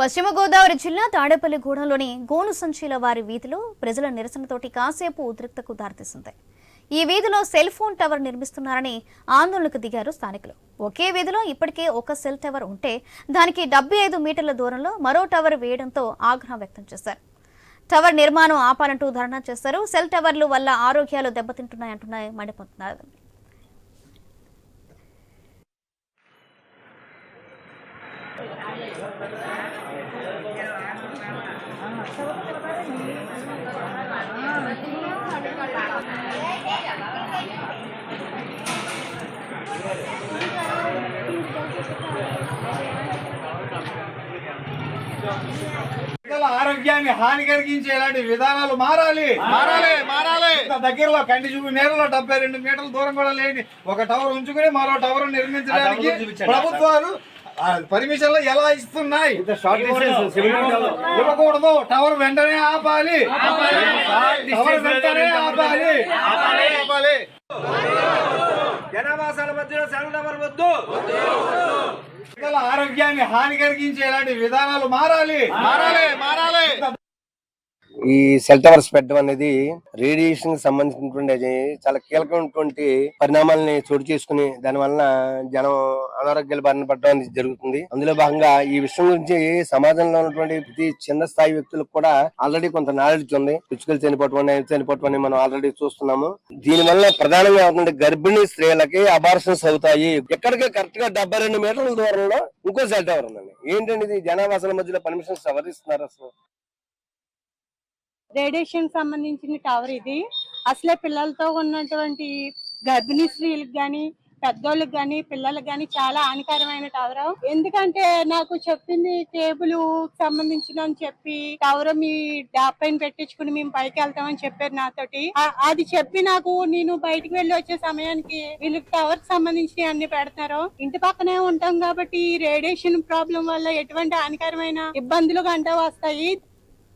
పశ్చిమ గోదావరి జిల్లా తాడేపల్లిగూడెంలోని గోను సంచీల వారి వీధిలో ప్రజల నిరసనతోటి కాసేపు ఉద్రిక్తకు దారితీసింది. ఈ వీధిలో సెల్ ఫోన్ టవర్ నిర్మిస్తున్నారని ఆందోళనకు దిగారు స్థానికులు. ఒకే వీధిలో ఇప్పటికే ఒక సెల్ టవర్ ఉంటే దానికి డెబ్బై ఐదు మీటర్ల దూరంలో మరో టవర్ వేయడంతో ఆగ్రహం వ్యక్తం చేశారు. టవర్ నిర్మాణం ఆపాలంటూ ధర్నా చేశారు. సెల్ టవర్లు వల్ల ఆరోగ్యాలు దెబ్బతింటున్నాయంటున్నాయి మండిపోతున్నారు ప్రజల ఆరోగ్యాన్ని హాని కలిగించే ఇలాంటి విధానాలు మారాలి. మారాలి మారాలి. దగ్గరలో కంటి చూపు నీళ్ళలో డెబ్బై రెండు మీటర్ల దూరం కూడా లేని ఒక టవర్ ఉంచుకుని మరో టవర్ నిర్మించడానికి ప్రభుత్వాలు పర్మిషన్లు ఎలా ఇస్తున్నాయి? ఇవ్వకూడదు. టవర్ వెంటనే ఆపాలి. టవర్ వెంటనే ఆపాలి. ఆపాలి. జనావాసాల మధ్యలో సెల్ టవర్ వద్దు. ఆరోగ్యాన్ని హాని కలిగించే ఇలాంటి విధానాలు మారాలి. మారాలి. మారాలి. ఈ సెల్ టవర్స్ పెట్టడం అనేది రేడియేషన్కి సంబంధించినటువంటి చాలా కీలకమైనటువంటి పరిణామాలని చోటు చేసుకుని దాని వలన జనం అనారోగ్యాలు బారిన పడడం అనేది జరుగుతుంది. అందులో భాగంగా ఈ విషయం గురించి సమాజంలో ఉన్నటువంటి ప్రతి చిన్న స్థాయి వ్యక్తులకు కూడా ఆల్రెడీ కొంత నాలెడ్జ్ ఉంది. పిచ్చుకలు చనిపోవటం అనేది చనిపోవటం అని మనం ఆల్రెడీ చూస్తున్నాము. దీని వల్ల ప్రధానంగా అవుతుంది గర్భిణీ స్త్రీలకి అబార్షన్స్ అవుతాయి. ఎక్కడికి కరెక్ట్గా డెబ్బై రెండు మీటర్ల దూరంలో ఇంకో సెల్ టవర్ ఉందండి. ఏంటంటే ఇది? జనావాసాల మధ్యలో పర్మిషన్స్ ఎవరిస్తున్నారు అసలు? రేడియేషన్ సంబంధించిన టవర్ ఇది. అసలే పిల్లలతో ఉన్నటువంటి గర్భిణీ స్త్రీలకు కానీ పెద్దోళ్ళకి కానీ పిల్లలకు కానీ చాలా హానికరమైన టవర్. ఎందుకంటే నాకు చెప్పింది టేబుల్ సంబంధించిన అని చెప్పి టవర్ మీ డాబ్ పైన పెట్టించుకుని మేము పైకి వెళ్తామని చెప్పారు నాతోటి. అది చెప్పి నాకు నేను బయటకు వెళ్ళి వచ్చే సమయానికి వీళ్ళు టవర్ సంబంధించి అన్ని పెడతారు ఇంటి పక్కనే ఉంటాం కాబట్టి రేడియేషన్ ప్రాబ్లం వల్ల ఎటువంటి హానికరమైన ఇబ్బందులు గంట వస్తాయి.